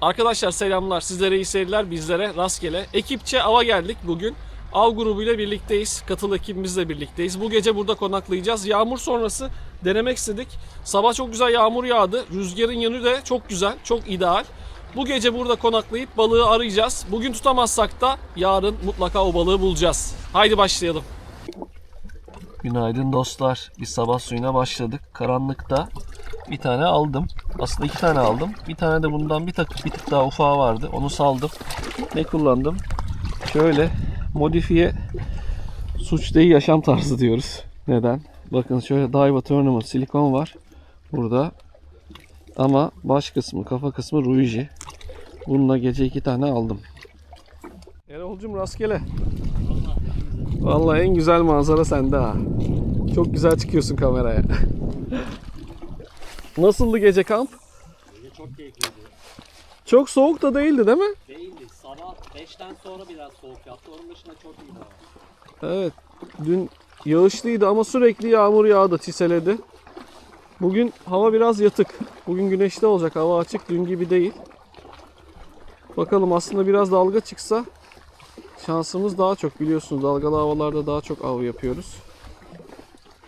Arkadaşlar selamlar. Sizlere iyi seyirler, bizlere rastgele. Ekipçe ava geldik bugün. Av grubuyla birlikteyiz. Katıl ekibimizle birlikteyiz. Bu gece burada konaklayacağız. Yağmur sonrası denemek istedik. Sabah çok güzel yağmur yağdı. Rüzgarın yönü de çok güzel, çok ideal. Bu gece burada konaklayıp balığı arayacağız. Bugün tutamazsak da yarın mutlaka o balığı bulacağız. Haydi başlayalım. Günaydın dostlar. Biz sabah suyuna başladık. Karanlıkta bir tane aldım. Aslında iki tane aldım. Bir tane de bundan bir tık, bir tık daha ufağı vardı. Onu saldım. Ne kullandım? Şöyle modifiye suç değil yaşam tarzı diyoruz. Neden? Bakın şöyle Daiwa Tournament silikon var. Burada. Ama baş kısmı, kafa kısmı Ruiji. Bununla gece iki tane aldım. Erol'cum rastgele. Vallahi en güzel manzara sende ha. Çok güzel çıkıyorsun kameraya. Nasıldı gece kamp? Gece çok keyifliydi. Çok soğuk da değildi değil mi? Değildi. Sabah 5'ten sonra biraz soğuk yaptı. Onun dışında çok iyiydi. Evet. Dün yağışlıydı ama sürekli yağmur yağdı, çiseledi. Bugün hava biraz yatık. Bugün güneşli olacak. Hava açık. Dün gibi değil. Bakalım aslında biraz dalga çıksa şansımız daha çok. Biliyorsunuz dalgalı havalarda daha çok av yapıyoruz.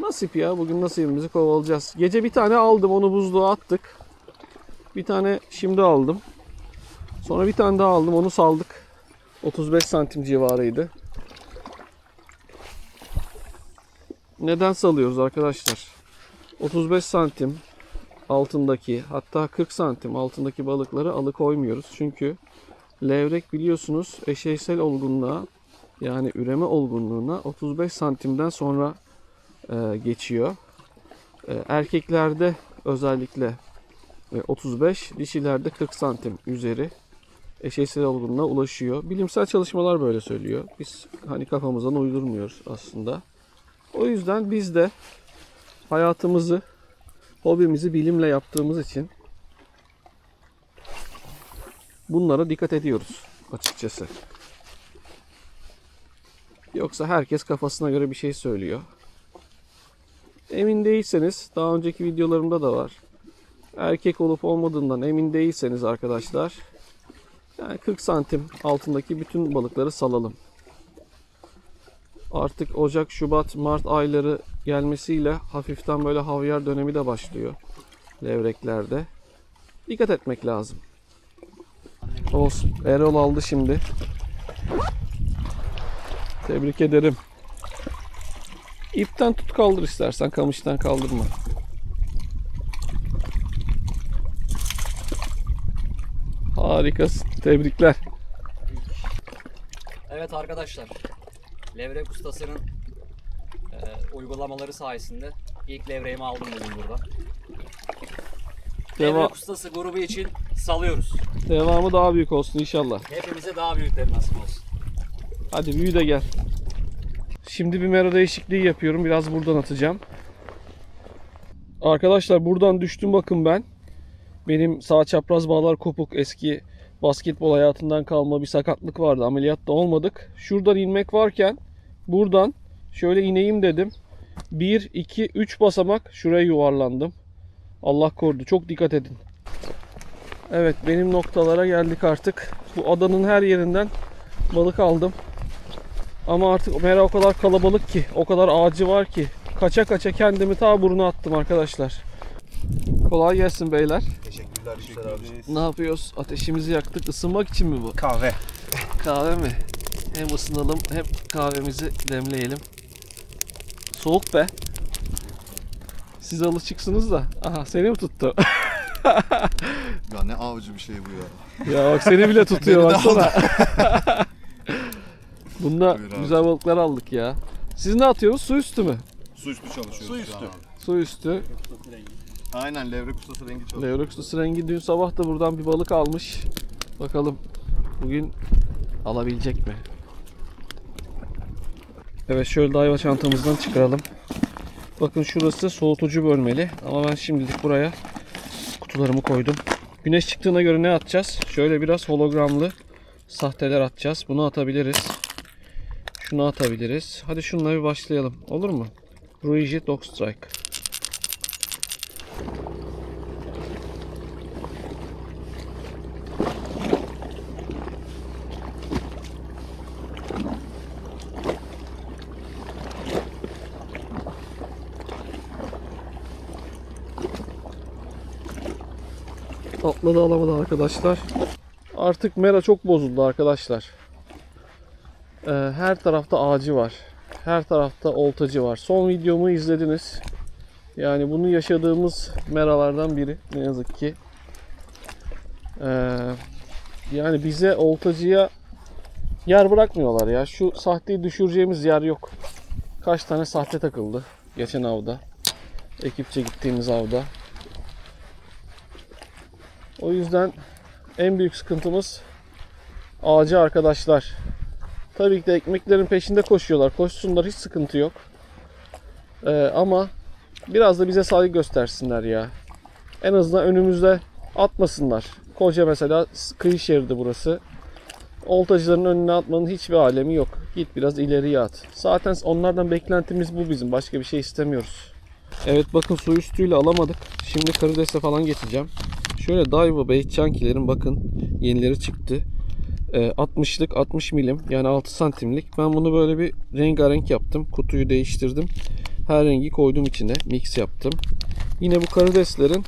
Nasip ya. Bugün nasibimizi kovalayacağız. Gece bir tane aldım. Onu buzluğa attık. Bir tane şimdi aldım. Sonra bir tane daha aldım. Onu saldık. 35 santim civarıydı. Neden salıyoruz arkadaşlar? 35 santim altındaki hatta 40 santim altındaki balıkları alıkoymuyoruz. Çünkü levrek biliyorsunuz eşeysel olgunluğa yani üreme olgunluğuna 35 santimden sonra e, geçiyor. E, erkeklerde özellikle e, 35, dişilerde 40 santim üzeri eşeysel olgunluğa ulaşıyor. Bilimsel çalışmalar böyle söylüyor. Biz hani kafamızdan uydurmuyoruz aslında. O yüzden biz de hayatımızı, hobimizi bilimle yaptığımız için bunlara dikkat ediyoruz açıkçası. Yoksa herkes kafasına göre bir şey söylüyor. Emin değilseniz, daha önceki videolarımda da var. Erkek olup olmadığından emin değilseniz arkadaşlar, yani 40 santim altındaki bütün balıkları salalım artık Ocak, Şubat, Mart ayları gelmesiyle hafiften böyle havyar dönemi de başlıyor levreklerde. Dikkat etmek lazım. Olsun. Erol aldı şimdi. Tebrik ederim. İpten tut kaldır istersen kamıştan kaldırma. Harikasın. Tebrikler. Evet arkadaşlar. Levrek ustasının e, uygulamaları sayesinde ilk levreğimi aldım bugün burada. Deva- Levrek ustası grubu için salıyoruz. devamı daha büyük olsun inşallah. Hepimize daha büyükleri nasip olsun. Hadi büyü de gel. Şimdi bir mera değişikliği yapıyorum. Biraz buradan atacağım. Arkadaşlar buradan düştüm bakın ben. Benim sağ çapraz bağlar kopuk. Eski basketbol hayatından kalma bir sakatlık vardı. Ameliyatta olmadık. Şuradan inmek varken buradan şöyle ineyim dedim. 1, 2, 3 basamak şuraya yuvarlandım. Allah korudu. Çok dikkat edin. Evet benim noktalara geldik artık. Bu adanın her yerinden balık aldım. Ama artık mera o kadar kalabalık ki, o kadar ağacı var ki kaça kaça kendimi ta buruna attım arkadaşlar. Kolay gelsin beyler. Teşekkürler Yüksel abi. Ne yapıyoruz? Ateşimizi yaktık. Isınmak için mi bu? Kahve. Kahve mi? Hem ısınalım hem kahvemizi demleyelim. Soğuk be. Siz alışıksınız da. Aha seni mi tuttu? Ya ne avcı bir şey bu ya. ya bak seni bile tutuyor Beni de baksana. Bunda Buyur abi. güzel balıklar aldık ya. Siz ne atıyorsunuz? Su üstü mü? Su üstü çalışıyoruz. Su üstü. Su üstü. Aynen levrek ustası rengi çalışıyor. Levrek ustası rengi dün sabah da buradan bir balık almış. Bakalım bugün alabilecek mi? Evet şöyle dayva çantamızdan çıkaralım. Bakın şurası soğutucu bölmeli. Ama ben şimdilik buraya kutularımı koydum. Güneş çıktığına göre ne atacağız? Şöyle biraz hologramlı sahteler atacağız. Bunu atabiliriz. Şunu atabiliriz. Hadi şununla bir başlayalım. Olur mu? Ruiji Dog Strike. Atladı alamadı arkadaşlar. Artık mera çok bozuldu arkadaşlar. Ee, her tarafta ağacı var. Her tarafta oltacı var. Son videomu izlediniz. Yani bunu yaşadığımız meralardan biri ne yazık ki. Ee, yani bize oltacıya yer bırakmıyorlar ya. Şu sahteyi düşüreceğimiz yer yok. Kaç tane sahte takıldı geçen avda. Ekipçe gittiğimiz avda. O yüzden en büyük sıkıntımız ağacı arkadaşlar. Tabii ki de ekmeklerin peşinde koşuyorlar. Koşsunlar hiç sıkıntı yok. Ee, ama biraz da bize saygı göstersinler ya. En azından önümüzde atmasınlar. Koca mesela kıyı şeridi burası. Oltacıların önüne atmanın hiçbir alemi yok. Git biraz ileriye at. Zaten onlardan beklentimiz bu bizim. Başka bir şey istemiyoruz. Evet bakın su üstüyle alamadık. Şimdi karidesle falan geçeceğim. Şöyle Daiwa Bait Chunky'lerin bakın yenileri çıktı. Ee, 60'lık 60 milim yani 6 santimlik. Ben bunu böyle bir rengarenk yaptım. Kutuyu değiştirdim. Her rengi koydum içine. Mix yaptım. Yine bu karideslerin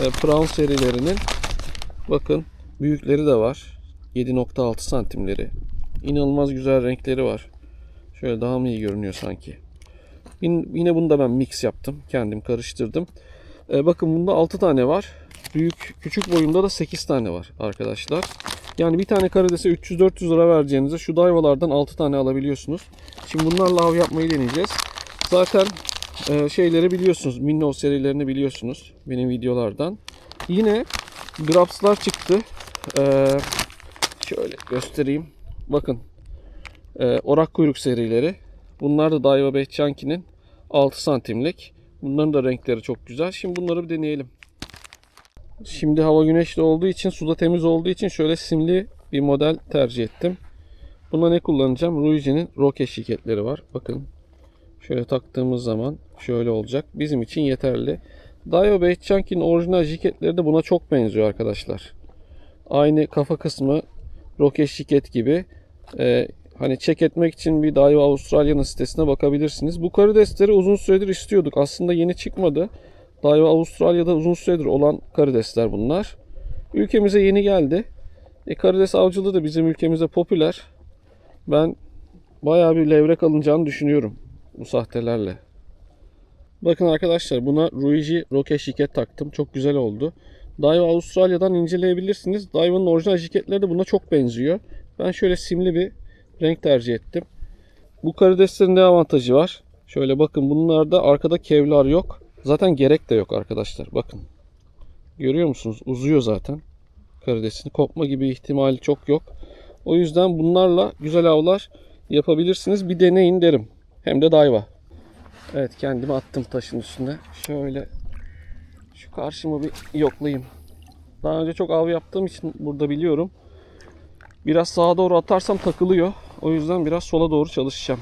e, Brown serilerinin bakın büyükleri de var. 7.6 santimleri. İnanılmaz güzel renkleri var. Şöyle daha mı iyi görünüyor sanki. Yine bunu da ben mix yaptım. Kendim karıştırdım. Ee, bakın bunda 6 tane var. Büyük küçük boyunda da 8 tane var arkadaşlar. Yani bir tane karidese 300-400 lira vereceğinize şu dayvalardan 6 tane alabiliyorsunuz. Şimdi bunlarla av yapmayı deneyeceğiz. Zaten e, şeyleri biliyorsunuz. Minnow serilerini biliyorsunuz benim videolardan. Yine Graps'lar çıktı. Ee, şöyle göstereyim. Bakın. Ee, orak kuyruk serileri. Bunlar da Daiwa Behçanki'nin 6 santimlik. Bunların da renkleri çok güzel. Şimdi bunları bir deneyelim. Şimdi hava güneşli olduğu için, suda temiz olduğu için şöyle simli bir model tercih ettim. Buna ne kullanacağım? Ruiji'nin roket şirketleri var. Bakın. Şöyle taktığımız zaman şöyle olacak. Bizim için yeterli. Daiwa Behçanki'nin orijinal jiketleri de buna çok benziyor arkadaşlar. Aynı kafa kısmı roket şiket gibi. Ee, hani çek etmek için bir Daiwa Avustralya'nın sitesine bakabilirsiniz. Bu karidesleri uzun süredir istiyorduk. Aslında yeni çıkmadı. Daiwa Avustralya'da uzun süredir olan karidesler bunlar. Ülkemize yeni geldi. E, karides avcılığı da bizim ülkemizde popüler. Ben bayağı bir levrek alınacağını düşünüyorum bu sahtelerle. Bakın arkadaşlar buna Ruiji Roke şiket taktım. Çok güzel oldu. Daiwa Avustralya'dan inceleyebilirsiniz. Daiva'nın orijinal şirketleri de buna çok benziyor. Ben şöyle simli bir renk tercih ettim. Bu karideslerin ne avantajı var? Şöyle bakın bunlarda arkada kevlar yok. Zaten gerek de yok arkadaşlar. Bakın. Görüyor musunuz? Uzuyor zaten. Karidesin kopma gibi ihtimali çok yok. O yüzden bunlarla güzel avlar yapabilirsiniz. Bir deneyin derim. Hem de Daiwa. Evet kendimi attım taşın üstüne. Şöyle şu karşımı bir yoklayayım. Daha önce çok av yaptığım için burada biliyorum. Biraz sağa doğru atarsam takılıyor. O yüzden biraz sola doğru çalışacağım.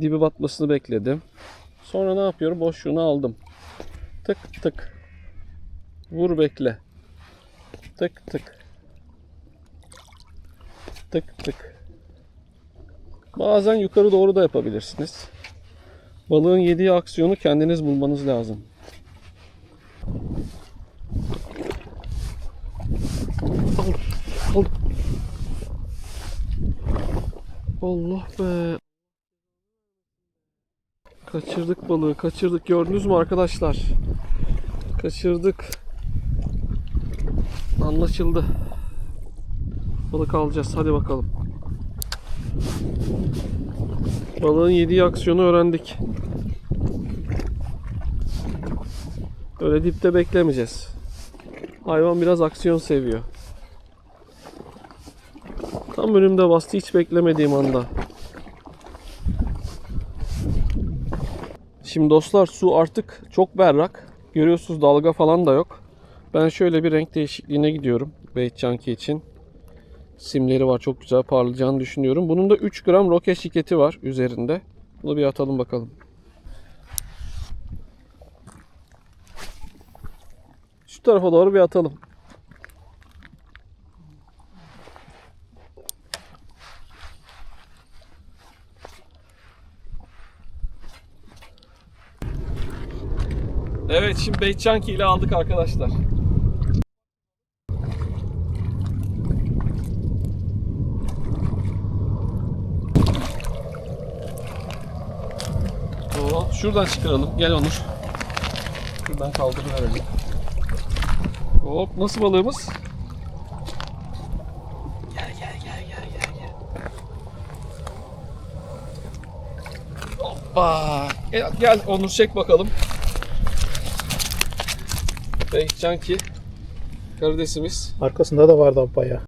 Dibi batmasını bekledim. Sonra ne yapıyorum? Boşluğunu aldım. Tık tık. Vur bekle. Tık tık. Tık tık. Bazen yukarı doğru da yapabilirsiniz. Balığın yediği aksiyonu kendiniz bulmanız lazım. Al, al. Allah be. Kaçırdık balığı, kaçırdık. Gördünüz mü arkadaşlar? Kaçırdık. Anlaşıldı. Balık alacağız. Hadi bakalım. Balığın yediği aksiyonu öğrendik. Öyle dipte beklemeyeceğiz. Hayvan biraz aksiyon seviyor. Tam önümde bastı hiç beklemediğim anda. Şimdi dostlar su artık çok berrak. Görüyorsunuz dalga falan da yok. Ben şöyle bir renk değişikliğine gidiyorum. Bait Chunky için. Simleri var çok güzel parlayacağını düşünüyorum. Bunun da 3 gram roket şirketi var üzerinde. Bunu bir atalım bakalım. Şu tarafa doğru bir atalım. Evet şimdi bait chunky ile aldık arkadaşlar. Oo, şuradan çıkaralım. Gel Onur. Şuradan kaldırıverelim. Hop nasıl balığımız? Gel gel gel gel gel gel. Hoppa. Gel, gel Onur çek bakalım. Bait chunky karidesimiz. Arkasında da vardı bayağı.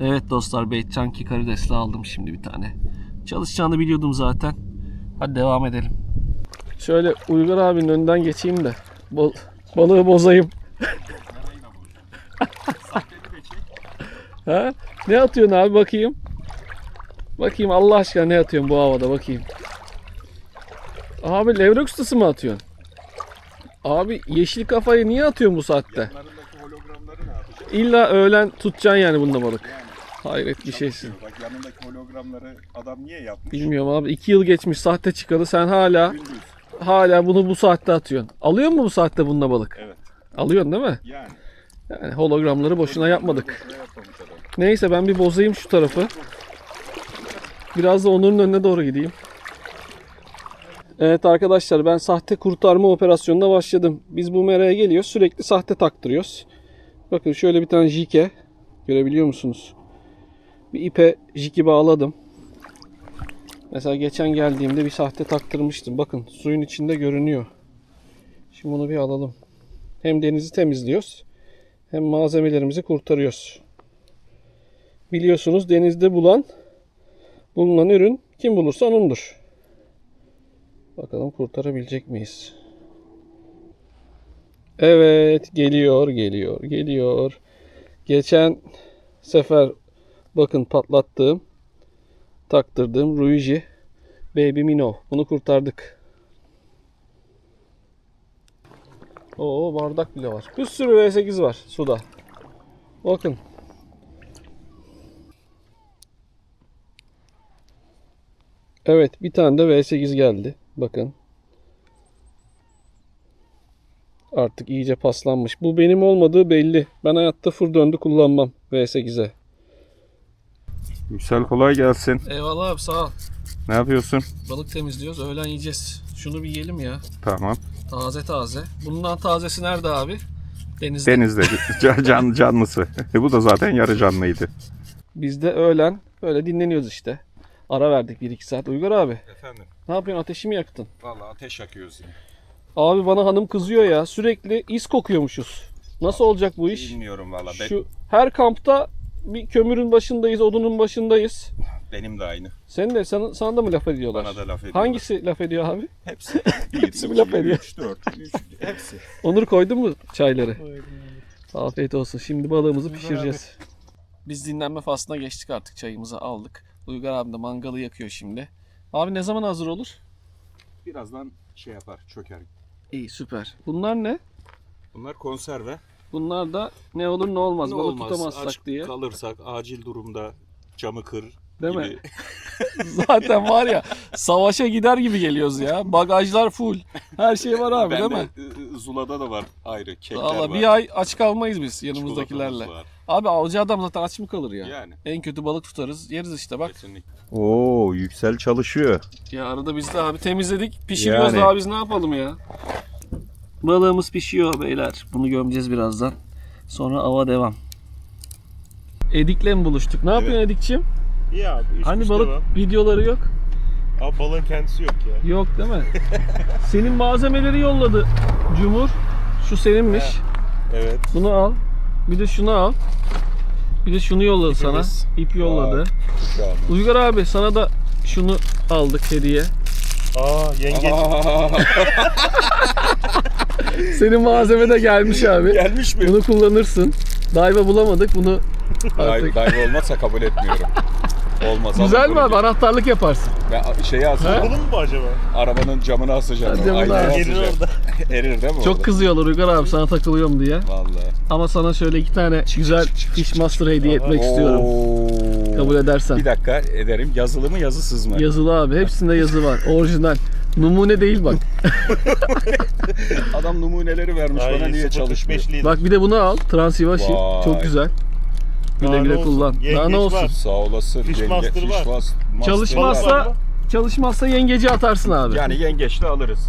Evet dostlar Bait Chunky karidesli aldım şimdi bir tane. Çalışacağını biliyordum zaten. Hadi devam edelim. Şöyle Uygar abinin önünden geçeyim de bal- balığı bozayım. ha? Ne atıyorsun abi bakayım? Bakayım Allah aşkına ne atıyorsun bu havada bakayım. Abi levrek ustası mı atıyorsun? Abi yeşil kafayı niye atıyorsun bu saatte? İlla öğlen tutacaksın yani bununla balık. Hayret bir şeysin. Bak yanındaki hologramları adam niye yapmış? Bilmiyorum abi. 2 yıl geçmiş sahte çıkalı. Sen hala Gündüz. hala bunu bu saatte atıyorsun. Alıyor mu bu saatte bununla balık? Evet. Alıyorsun değil mi? Yani. Yani hologramları boşuna yapmadık. Neyse ben bir bozayım şu tarafı. Biraz da Onur'un önüne doğru gideyim. Evet arkadaşlar ben sahte kurtarma operasyonuna başladım. Biz bu meraya geliyoruz sürekli sahte taktırıyoruz. Bakın şöyle bir tane jike görebiliyor musunuz? Bir ipe jiki bağladım. Mesela geçen geldiğimde bir sahte taktırmıştım. Bakın suyun içinde görünüyor. Şimdi bunu bir alalım. Hem denizi temizliyoruz hem malzemelerimizi kurtarıyoruz. Biliyorsunuz denizde bulan bulunan ürün kim bulursa onundur. Bakalım kurtarabilecek miyiz? Evet geliyor geliyor geliyor. Geçen sefer bakın patlattığım taktırdığım Ruiji Baby Minnow. Bunu kurtardık. Oo bardak bile var. Bir sürü V8 var suda. Bakın. Evet bir tane de V8 geldi. Bakın. Artık iyice paslanmış. Bu benim olmadığı belli. Ben hayatta fır döndü kullanmam V8'e. Yüksel kolay gelsin. Eyvallah abi sağ ol. Ne yapıyorsun? Balık temizliyoruz. Öğlen yiyeceğiz. Şunu bir yiyelim ya. Tamam. Taze taze. Bundan tazesi nerede abi? Denizde. Denizde can, can canlısı. E, bu da zaten yarı canlıydı. Biz de öğlen böyle dinleniyoruz işte. Ara verdik 1-2 saat. Uygar abi Efendim. ne yapıyorsun? Ateşi mi yaktın? Vallahi ateş yakıyoruz yine. Abi bana hanım kızıyor ya. Sürekli is kokuyormuşuz. Nasıl olacak bu iş? Bilmiyorum valla. Ben, Şu her kampta bir kömürün başındayız, odunun başındayız. benim de aynı. Senin de sana, sana da mı laf ediyorlar? Bana da laf ediyor. Hangisi laf ediyor abi? Hepsi. Hepsi mi laf ediyor? 3, 4, 3, hepsi. Onur koydun mu çayları? Afiyet olsun. Şimdi balığımızı pişireceğiz. Biz dinlenme faslına geçtik artık. Çayımızı aldık. Uygar abi de mangalı yakıyor şimdi. Abi ne zaman hazır olur? Birazdan şey yapar, çöker. İyi süper. Bunlar ne? Bunlar konserve. Bunlar da ne olur ne olmaz. Ne Balık olmaz, tutamazsak aç diye. kalırsak acil durumda camı kır Değil gibi. mi? Zaten var ya savaşa gider gibi geliyoruz ya. Bagajlar full. Her şey var abi değil Bende, mi? ı, Zula'da da var ayrı kekler Valla var. bir ay aç kalmayız biz yanımızdakilerle. var. Abi avcı adam zaten aç mı kalır ya? Yani. En kötü balık tutarız. Yeriz işte bak. Kesinlikle. Oo yüksel çalışıyor. Ya arada biz de abi temizledik. Pişiriyoruz Yani. daha biz ne yapalım ya? Balığımız pişiyor beyler. Bunu gömeceğiz birazdan. Sonra ava devam. Edik'le mi buluştuk? Ne yapıyorsun Edik'ciğim? İyi abi. iş Hani güç balık devam. videoları yok? Abi balığın kendisi yok ya. Yok değil mi? Senin malzemeleri yolladı Cumhur. Şu seninmiş. Evet. Bunu al. Bir de şunu al. Bir de şunu yolladı İpimiz. sana. İp yolladı. Şu an. Uygar abi sana da şunu aldık hediye. Aa yengeç. Senin malzeme de gelmiş abi. Gelmiş mi? Bunu kullanırsın. Dayva bulamadık. Bunu artık. Dayı olmazsa kabul etmiyorum. Olmaz. Güzel mi abi? Anahtarlık yaparsın. Ben şeyi asacağım. Olur mu bu acaba? Arabanın camını asacağım. Camını Aynaya as. Gelir asacağım. orada. Erir değil mi Çok orada? kızıyorlar Uygar abi sana takılıyorum diye. Vallahi. Ama sana şöyle iki tane güzel Fishmaster hediye etmek istiyorum. Kabul edersen. Bir dakika ederim. Yazılı mı yazısız mı? Yazılı abi. Hepsinde yazı var. Orijinal. Numune değil bak. Adam numuneleri vermiş Ay, bana niye çalışmıyor? 0.45 litre. Bak bir de bunu al. Transivashi. Vay. Çok güzel. Güle Daha güle olsun? kullan. Daha Yengeç ne olsun? var. Sağ olasın. Fish yenge- master fish var. mas- master var çalışmazsa yengeci atarsın abi. Yani yengeçle alırız.